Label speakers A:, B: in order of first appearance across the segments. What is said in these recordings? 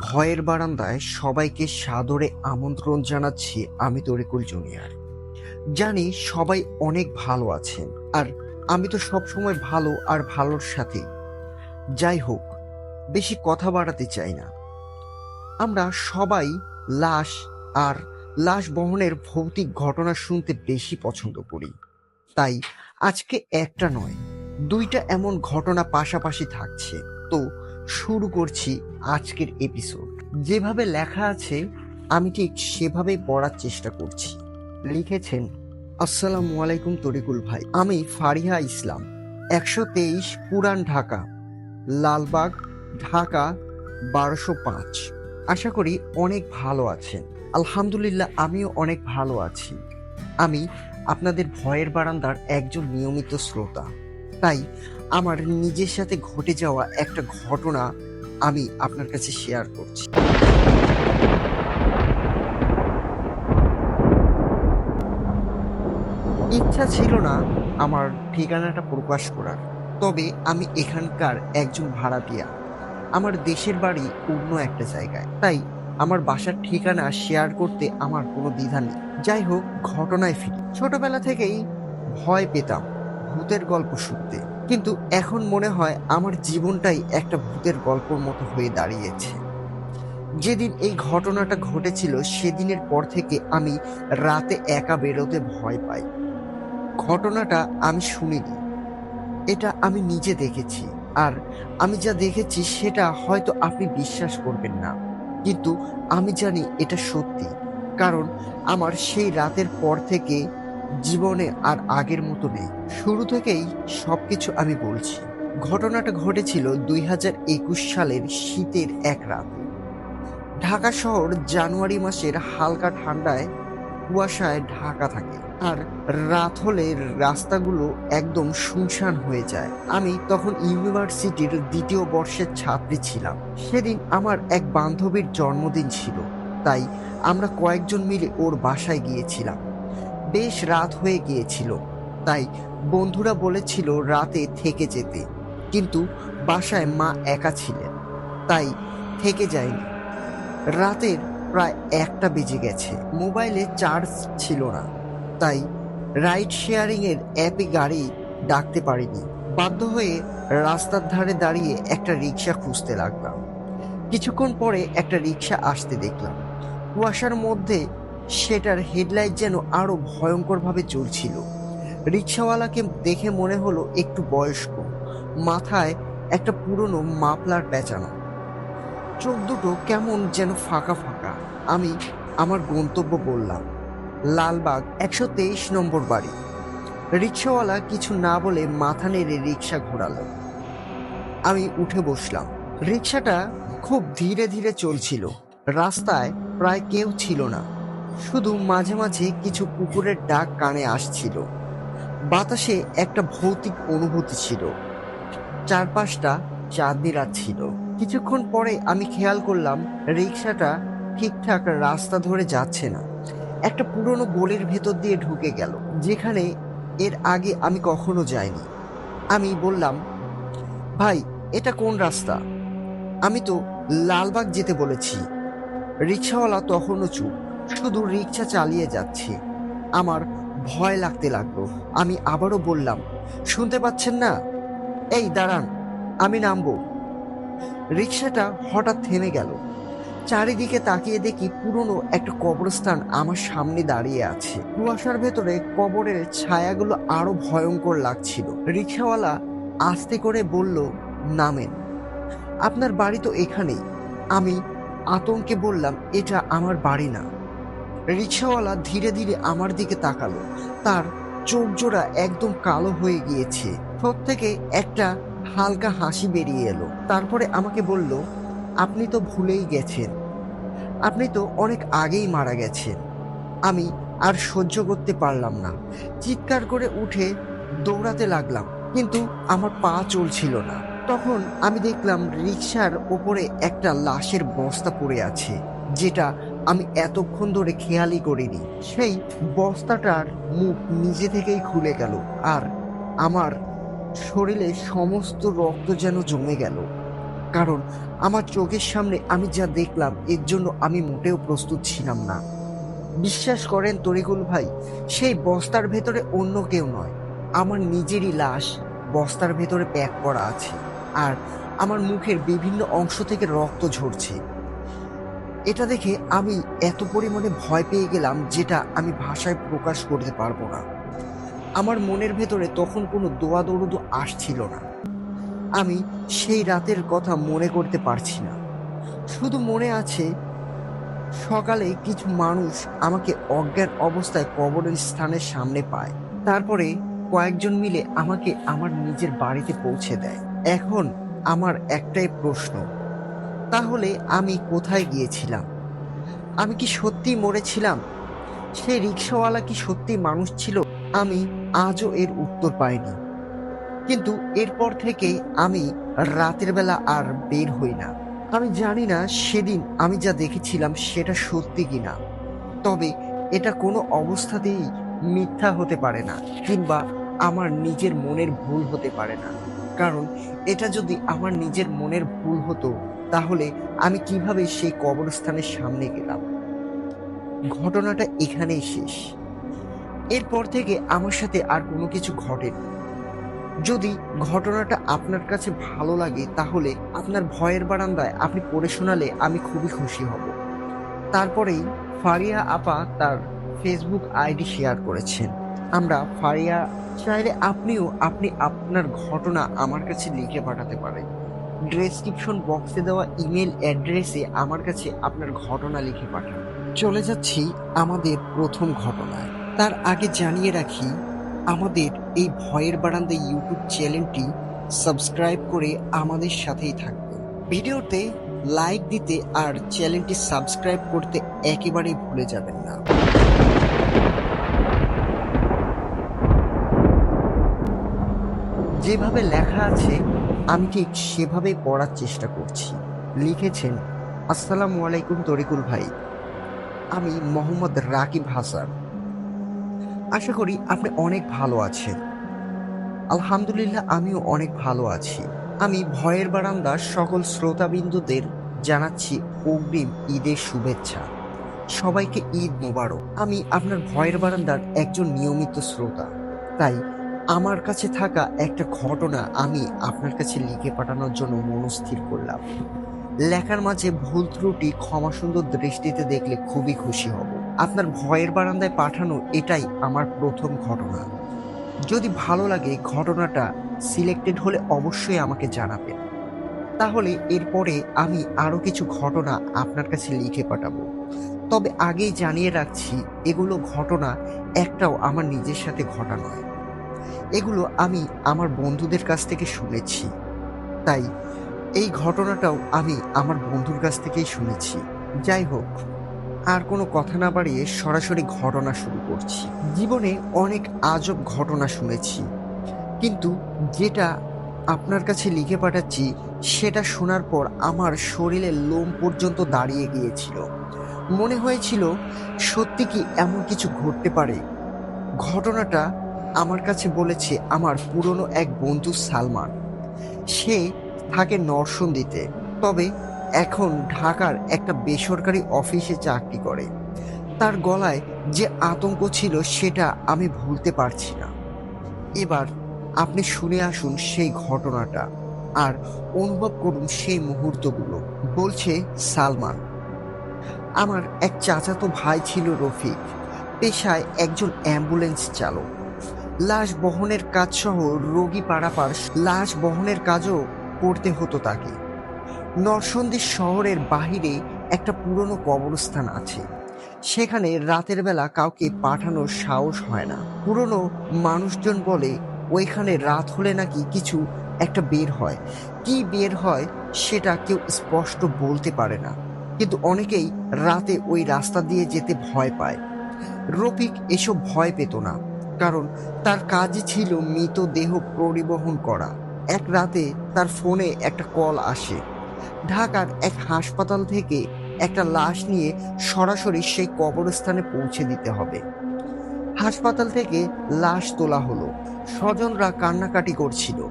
A: ভয়ের বারান্দায় সবাইকে সাদরে আমন্ত্রণ জানাচ্ছি আমি তরিকুল জুনিয়র। জানি সবাই অনেক ভালো আছেন, আর আমি তো সবসময় ভালো আর ভালোর সাথে। যাই হোক, বেশি কথা বাড়াতে চাই না। আমরা সবাই লাশ আর লাশ বহনের ভৌতিক ঘটনা শুনতে বেশি পছন্দ করি। তাই আজকে একটা নয়, দুইটা এমন ঘটনা পাশাপাশি থাকছে। তো শুরু করছি আজকের এপিসোড যেভাবে লেখা আছে, আমি ঠিক সেভাবেই পড়ার চেষ্টা করছি। লিখেছেন, আসসালামু আলাইকুম তরিকুল ভাই, আমি ফারিহা ইসলাম, একশো তেইশ পুরান ঢাকা, লালবাগ, ঢাকা, বারোশো পাঁচ। আশা করি অনেক ভালো আছেন। আলহামদুলিল্লাহ, আমিও অনেক ভালো আছি। আমি আপনাদের ভয়ের বারান্দার একজন নিয়মিত শ্রোতা। তাই আমার নিজের সাথে ঘটে যাওয়া একটা ঘটনা আমি আপনার কাছে শেয়ার করছি। ইচ্ছা ছিল না আমার ঠিকানাটা প্রকাশ করার, তবে আমি এখানকার একজন ভাড়াটিয়া। আমার দেশের বাড়ি অন্য একটা জায়গায়, তাই আমার বাসার ঠিকানা শেয়ার করতে আমার কোনো দ্বিধা নেই। যাই হোক, ঘটনায় ফিরি। ছোটবেলা থেকেই ভয় পেতাম। ভূতের গল্প শুনতে। কিন্তু এখন মনে হয় আমার জীবনটাই একটা ভূতের গল্পর মতো হয়ে দাঁড়িয়েছে। যেদিন এই ঘটনাটা ঘটেছিল, সেদিনের পর থেকে আমি রাতে একা বেরোতে ভয় পাই। ঘটনাটা আমি শুনিনি। এটা আমি নিজে দেখেছি। আর আমি যা দেখেছি, সেটা হয়তো আপনি বিশ্বাস করবেন না। কিন্তু আমি জানি এটা সত্যি। কারণ আমার সেই রাতের পর থেকে জীবনে আর আগের মতো নেই। শুরু থেকেই সবকিছু আমি বলছি। ঘটনাটা ঘটেছিল দুই হাজার একুশ সালের শীতের এক রাতে। ঢাকা শহর জানুয়ারি মাসের হালকা ঠান্ডায় কুয়াশায় ঢাকা থাকে আর রাত হলে রাস্তাগুলো একদম শুনশান হয়ে যায়। আমি তখন ইউনিভার্সিটির দ্বিতীয় বর্ষের ছাত্রী ছিলাম। সেদিন আমার এক বান্ধবীর জন্মদিন ছিল, তাই আমরা কয়েকজন মিলে ওর বাসায় গিয়েছিলাম। বেশ রাত হয়ে গিয়েছিল। তাই বন্ধুরা বলেছিল রাতে থেকে যেতে। কিন্তু বাসায় মা একা ছিলেন। তাই থেকে যায়নি। রাতের প্রায় একটা বেজে গেছে। মোবাইলে চার্জ ছিল না। তাই রাইড শেয়ারিংয়ের অ্যাপে গাড়ি ডাকতে পারিনি। বাধ্য হয়ে রাস্তার ধারে দাঁড়িয়ে একটা রিক্সা খুঁজতে লাগলাম। কিছুক্ষণ পরে একটা রিক্সা আসতে দেখলাম। কুয়াশার মধ্যে সেটার হেডলাইট যেন আরও ভয়ঙ্করভাবে চলছিল রিক্সাওয়ালাকে দেখে মনে হলো একটু বয়স্ক, মাথায় একটা পুরনো মাফলার পেঁচানো। চোখ দুটো কেমন যেন ফাঁকা ফাঁকা। আমি আমার গন্তব্য বললাম, লালবাগ একশো তেইশ নম্বর বাড়ি। রিক্সাওয়ালা কিছু না বলে মাথা নেড়ে রিক্সা ঘোরালো। আমি উঠে বসলাম। রিক্সাটা খুব ধীরে ধীরে চলছিল। রাস্তায় প্রায় কেউ ছিল না। শুধু মাঝে মাঝে কিছু কুকুরের ডাক কানে আসছিল। বাতাসে একটা ভৌতিক অনুভূতি ছিল। চারপাশটা চাঁদনি রাত ছিল। কিছুক্ষণ পরে আমি খেয়াল করলাম রিক্সাটা ঠিকঠাক রাস্তা ধরে যাচ্ছে না। একটা পুরনো গলির ভেতর দিয়ে ঢুকে গেল, যেখানে এর আগে আমি কখনো যাইনি। আমি বললাম, ভাই, এটা কোন রাস্তা? আমি তো লালবাগ যেতে বলেছি। রিক্সাওয়ালা তখনও চুপ। শুধু রিক্সা চালিয়ে যাচ্ছে। আমার ভয় লাগতে লাগল। আমি আবারও বললাম, শুনতে পাচ্ছেন না? এই, দাঁড়ান, আমি নামবো। রিক্সাটা হঠাৎ থেমে গেল। চারিদিকে তাকিয়ে দেখি পুরনো একটা কবরস্থান আমার সামনে দাঁড়িয়ে আছে। কুয়াশার ভেতরে কবরের ছায়াগুলো আরও ভয়ঙ্কর লাগছিল। রিক্সাওয়ালা আস্তে করে বলল, নামেন, আপনার বাড়ি তো এখানেই। আমি আতঙ্কে বললাম, এটা আমার বাড়ি না। রিক্সাওয়ালা ধীরে ধীরে আমার দিকে তাকালো। তার চোখ জোড়া একদম কালো হয়ে গিয়েছে। ঠোঁট থেকে একটা হালকা হাসি বেরিয়ে এলো। তারপরে আমাকে বলল, আপনি তো ভুলেই গেছেন। আপনি তো অনেক আগেই মারা গেছেন। আমি আর সহ্য করতে পারলাম না। চিৎকার করে উঠে দৌড়াতে লাগলাম, কিন্তু আমার পা চলছিল না। তখন আমি দেখলাম রিক্সার ওপরে একটা লাশের বস্তা পড়ে আছে, যেটা আমি এতক্ষণ ধরে খেয়ালই করিনি। সেই বস্তাটার মুখ নিজে থেকেই খুলে গেল আর আমার শরীরে সমস্ত রক্ত যেন জমে গেল। কারণ আমার চোখের সামনে আমি যা দেখলাম, এর জন্য আমি মোটেও প্রস্তুত ছিলাম না। বিশ্বাস করেন তরিকুল ভাই, সেই বস্তার ভেতরে অন্য কেউ নয়। আমার নিজেরই লাশ বস্তার ভেতরে প্যাক করা আছে আর আমার মুখের বিভিন্ন অংশ থেকে রক্ত ঝরছে। এটা দেখে আমি এত পরিমাণে ভয় পেয়ে গেলাম যেটা আমি ভাষায় প্রকাশ করতে পারব না। আমার মনের ভেতরে তখন কোনো দোয়া দৌড়ুদো আসছিল না। আমি সেই রাতের কথা মনে করতে পারছি না। শুধু মনে আছে, সকালে কিছু মানুষ আমাকে অজ্ঞান অবস্থায় কবরের স্থানের সামনে পায়। তারপরে কয়েকজন মিলে আমাকে আমার নিজের বাড়িতে পৌঁছে দেয়। এখন আমার একটাই প্রশ্ন তাহলে আমি কোথায় গিয়েছিলাম? আমি কি সত্যি মরেছিলাম? সেই রিক্সাওয়ালা কি সত্যি মানুষ ছিল? আমি আজও এর উত্তর পাইনি। কিন্তু এরপর থেকে আমি রাতের বেলা আর বের হই না। আমি জানি না সেদিন আমি যা দেখেছিলাম সেটা সত্যি কিনা। তবে এটা কোনো অবস্থাতেই মিথ্যা হতে পারে না, কিংবা আমার নিজের মনের ভুল হতে পারে না। কারণ এটা যদি আমার নিজের মনের ভুল হতো তাহলে আমি কীভাবে সেই কবরস্থানের সামনে গেলাম? ঘটনাটা এখানেই শেষ। এরপর থেকে আমার সাথে আর কোনো কিছু ঘটেনি। যদি ঘটনাটা আপনার কাছে ভালো লাগে, তাহলে আপনার ভয়ের বারান্দায় আপনি পড়ে শোনালে আমি খুবই খুশি হব। তারপরেই ফারিয়া আপা তার ফেসবুক আইডি শেয়ার করেছেন। আমরা ফারিয়া চাইলে আপনিও আপনি আপনার ঘটনা আমার কাছে লিখে পাঠাতে পারেন। ডেসক্রিপশন বক্সে দেওয়া ইমেল অ্যাড্রেসে আমার কাছে আপনার ঘটনা লিখে পাঠান। চলে যাচ্ছি আমাদের প্রথম ঘটনায়। তার আগে জানিয়ে রাখি, আমাদের এই ভয়ের বারান্দা ইউটিউব চ্যানেলটি সাবস্ক্রাইব করে আমাদের সাথেই থাকবে ভিডিওতে লাইক দিতে আর চ্যানেলটি সাবস্ক্রাইব করতে একেবারেই ভুলে যাবেন না। যেভাবে লেখা আছে আমি ঠিক সেভাবেই পড়ার চেষ্টা করছি। লিখেছেন, আসসালামু আলাইকুম তরিকুল ভাই। আমি মোহাম্মদ রাকিব হাসান। আশা করি আপনি অনেক ভালো আছেন। আলহামদুলিল্লাহ, আমিও অনেক ভালো আছি। আমি ভয়ের বারান্দার সকল শ্রোতাবিন্দুদের জানাচ্ছি অগ্রিম ঈদের শুভেচ্ছা। সবাইকে ঈদ মোবারক। আমি আপনার ভয়ের বারান্দার একজন নিয়মিত শ্রোতা। তাই আমার কাছে থাকা একটা ঘটনা আমি আপনার কাছে লিখে পাঠানোর জন্য মনস্থির করলাম। লেখার মাঝে ভুল ত্রুটি ক্ষমা সুন্দর দৃষ্টিতে দেখলে খুবই খুশি হব। আপনার ভয়ের বারান্দায় পাঠানো এটাই আমার প্রথম ঘটনা। যদি ভালো লাগে ঘটনাটা সিলেক্টেড হলে অবশ্যই আমাকে জানাবেন। তাহলে এরপরে আমি আরও কিছু ঘটনা আপনার কাছে লিখে পাঠাবো। তবে আগেই জানিয়ে রাখছি, এগুলো ঘটনা একটাও আমার নিজের সাথে ঘটা নয়। এগুলো আমি আমার বন্ধুদের কাছ থেকে শুনেছি। তাই এই ঘটনাটাও আমি আমার বন্ধুর কাছ থেকেই শুনেছি। যাই হোক, আর কোনো কথা না বাড়িয়ে সরাসরি ঘটনা শুরু করছি। জীবনে অনেক আজব ঘটনা শুনেছি। কিন্তু যেটা আপনার কাছে লিখে পাঠাচ্ছি, সেটা শোনার পর আমার শরীরের লোম পর্যন্ত দাঁড়িয়ে গিয়েছিল। মনে হয়েছিল সত্যি কি এমন কিছু ঘটতে পারে? ঘটনাটা আমার কাছে বলেছে আমার পুরনো এক বন্ধু সালমান। সে থাকে নরসন্দিতে তবে এখন ঢাকার একটা বেসরকারি অফিসে চাকরি করে। তার গলায় যে আতঙ্ক ছিল সেটা আমি ভুলতে পারছি না। এবার আপনি শুনে আসুন সেই ঘটনাটা আর অনুভব করুন সেই মুহূর্তগুলো, বলছে সালমান। আমার এক চাচাতো ভাই ছিল রফিক, পেশায় একজন অ্যাম্বুলেন্স চালক। লাশ বহনের কাজ সহ রোগী পারাপার লাশ বহনের কাজও করতে হতো তাকে। নরসন্দী শহরের বাহিরে একটা পুরনো কবরস্থান আছে। সেখানে রাতের বেলা কাউকে পাঠানোর সাহস হয় না। পুরনো মানুষজন বলে, ওইখানে রাত হলে নাকি কিছু একটা বের হয়। কি বের হয় সেটা কেউ স্পষ্ট বলতে পারে না। কিন্তু অনেকেই রাতে ওই রাস্তা দিয়ে যেতে ভয় পায়। রফিক এসব ভয় পেত না। কারণ তার কাজই ছিল মৃতদেহ পরিবহন করা। এক রাতে তার ফোনে একটা কল আসে। ঢাকার এক হাসপাতাল থেকে একটা লাশ নিয়ে সরাসরি সেই কবরস্থানে পৌঁছে দিতে হবে। হাসপাতাল থেকে লাশ তোলা হলো। স্বজনরা কান্নাকাটি করছিল।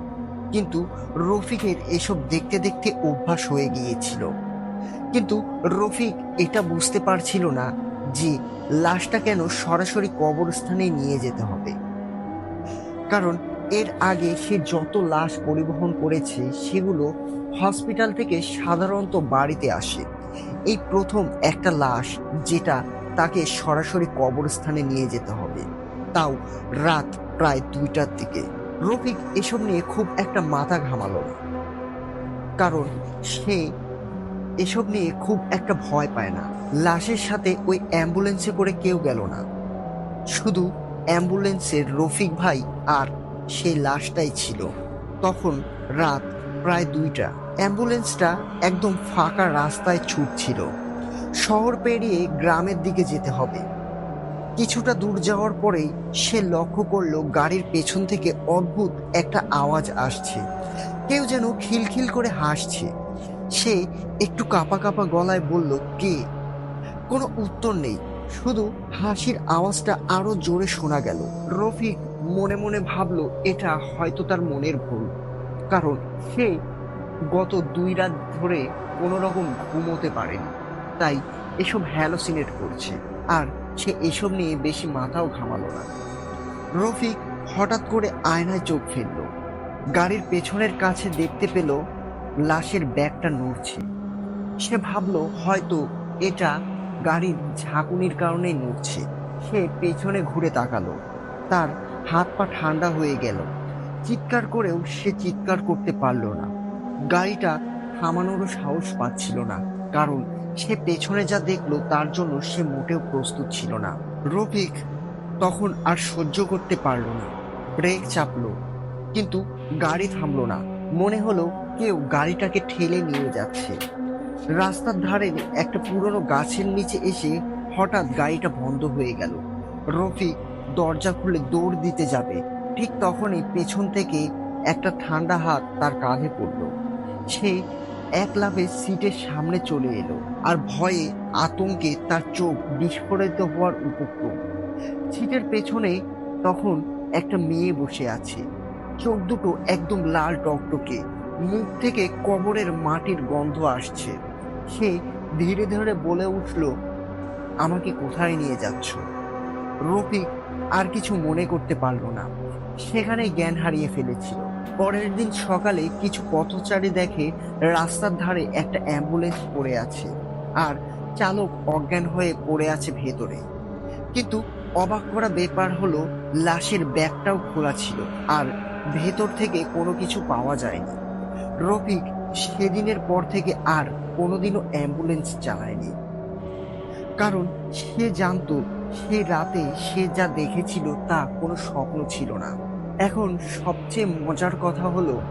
A: কিন্তু রফিকের এসব দেখতে দেখতে অভ্যাস হয়ে গিয়েছিল। কিন্তু রফিক এটা বুঝতে পারছিল না যে লাশটা কেন সরাসরি কবরস্থানে নিয়ে যেতে হবে? কারণ এর আগে সে যত লাশ পরিবহন করেছে, সেগুলো হসপিটাল থেকে সাধারণত বাড়িতে আসে। এই প্রথম একটা লাশ যেটা তাকে সরাসরি কবরস্থানে নিয়ে যেতে হবে, তাও রাত প্রায় দুইটার দিকে। রফিক এসব নিয়ে খুব একটা মাথা ঘামালো না। কারণ সে এসব নিয়ে খুব একটা ভয় পায় না। লাশের সাথে ওই অ্যাম্বুলেন্সে করে কেউ গেল না। শুধু অ্যাম্বুলেন্সের রফিক ভাই আর সেই লাশটাই ছিল। তখন রাত প্রায় দুইটা। অ্যাম্বুলেন্সটা একদম ফাঁকা রাস্তায় ছুটছিল। শহর পেরিয়ে গ্রামের দিকে যেতে হবে। কিছুটা দূর যাওয়ার পরেই সে লক্ষ্য করল গাড়ির পেছন থেকে অদ্ভুত একটা আওয়াজ আসছে। কেউ যেন খিলখিল করে হাসছে। সে একটু কাপা কাপা গলায় বলল, কে? কোনো উত্তর নেই। শুধু হাসির আওয়াজটা আরও জোরে শোনা গেল। রফিক মনে মনে ভাবল, এটা হয়তো তার মনের ভুল। কারণ সে গত দুই রাত ধরে কোনো রকম ঘুমোতে পারেনি। তাই এসব হ্যালোসিনেট করছে। আর সে এসব নিয়ে বেশি মাথাও ঘামালো না। রফিক হঠাৎ করে আয়নায় চোখ ফেলল। গাড়ির পেছনের কাছে দেখতে পেল লাশের ব্যাগটা নড়ছে। সে ভাবলো হয়তো এটা গাড়ির ঝাঁকুনির কারণে নড়ছে। সে পেছনে ঘুরে তাকালো। তার হাত পা ঠান্ডা হয়ে গেল। চিৎকার করেও সে চিৎকার করতে পারল না। গাড়িটা থামানোরও সাহস পাচ্ছিল না, কারণ সে পেছনে যা দেখল তার জন্য সে মোটেও প্রস্তুত ছিল না। রফিক তখন আর সহ্য করতে পারল না। ব্রেক চাপলো, কিন্তু গাড়ি থামলো না। মনে হলো কেউ গাড়িটাকে ঠেলে নিয়ে যাচ্ছে। রাস্তার ধারে একটা পুরনো গাছের নিচে এসে হঠাৎ গাড়িটা বন্ধ হয়ে গেল। রফিক দরজা খুলে দৌড় দিতে যাবে। ঠিক তখনই পেছন থেকে একটা ঠান্ডা হাত তার কাঁধে পড়ল। সে এক লাফে সিটের সামনে চলে এলো আর ভয়ে আতঙ্কে তার চোখ বিস্ফোরিত হওয়ার উপক্রম। সিটের পেছনে তখন একটা মেয়ে বসে আছে। চোখ দুটো একদম লাল টকটকে। মুখ থেকে কবরের মাটির গন্ধ আসছে। সে ধীরে ধীরে বলে উঠল, আমাকে কোথায় নিয়ে যাচ্ছ? রফিক আর কিছু মনে করতে পারল না। সেখানে জ্ঞান হারিয়ে ফেলেছিল। পরের দিন সকালে কিছু পথচারী দেখে রাস্তার ধারে একটা অ্যাম্বুলেন্স পড়ে আছে আর চালক অজ্ঞান হয়ে পড়ে আছে ভেতরে। কিন্তু অবাক করা ব্যাপার হলো, লাশের ব্যাগটাও খোলা ছিল আর ভেতর থেকে কোনো কিছু পাওয়া যায়নি। রফিক সেদিনের পর থেকে আর কোনোদিনও অ্যাম্বুলেন্স চালায়নি। কারণ সে জানতো সে রাতে সে যা দেখেছিল তা কোনো স্বপ্ন ছিল না। এখন সবচেয়ে মজার কথা হলো,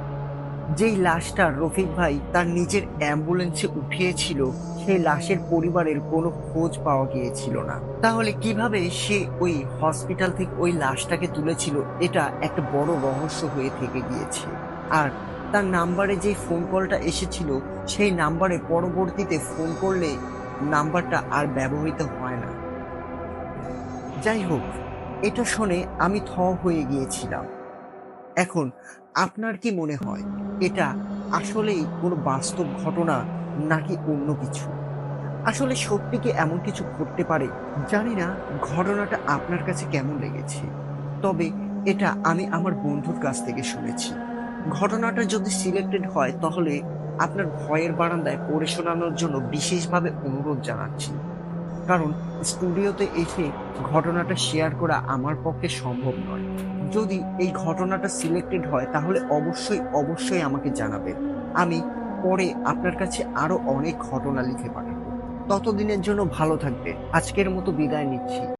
A: যেই লাশটা রফিক ভাই তার নিজের অ্যাম্বুলেন্সে উঠিয়েছিল, সেই লাশের পরিবারের কোনো খোঁজ পাওয়া গিয়েছিল না। তাহলে কীভাবে সে ওই হসপিটাল থেকে ওই লাশটাকে তুলেছিল, এটা একটা বড় রহস্য হয়ে থেকে গিয়েছে। আর তার নাম্বারে যে ফোন কলটা এসেছিল, সেই নাম্বারে পরবর্তীতে ফোন করলে নাম্বারটা আর ব্যবহৃত হয় না। যাই হোক, এটা শুনে আমি থ হয়ে গিয়েছিলাম। এখন, আপনার কি মনে হয়, এটা আসলেই কোনো বাস্তব ঘটনা নাকি অন্য কিছু? আসলে সত্যি কি এমন কিছু ঘটতে পারে? জানি না, ঘটনাটা আপনার কাছে কেমন লেগেছে। তবে এটা আমি আমার বন্ধুর কাছ থেকে শুনেছি। ঘটনাটা যদি সিলেক্টেড হয়, তাহলে আপনার ভয়ের বারান্দায় পড়ে শোনানোর জন্য বিশেষভাবে অনুরোধ জানাচ্ছি। কারণ স্টুডিওতে এসে ঘটনাটা শেয়ার করা আমার পক্ষে সম্ভব নয়। যদি এই ঘটনাটা সিলেক্টেড হয়, তাহলে অবশ্যই অবশ্যই আমাকে জানাবেন। আমি পরে আপনার কাছে আরও অনেক ঘটনা লিখে পাঠাবো। ততদিনের জন্য ভালো থাকবে আজকের মতো বিদায় নিচ্ছি।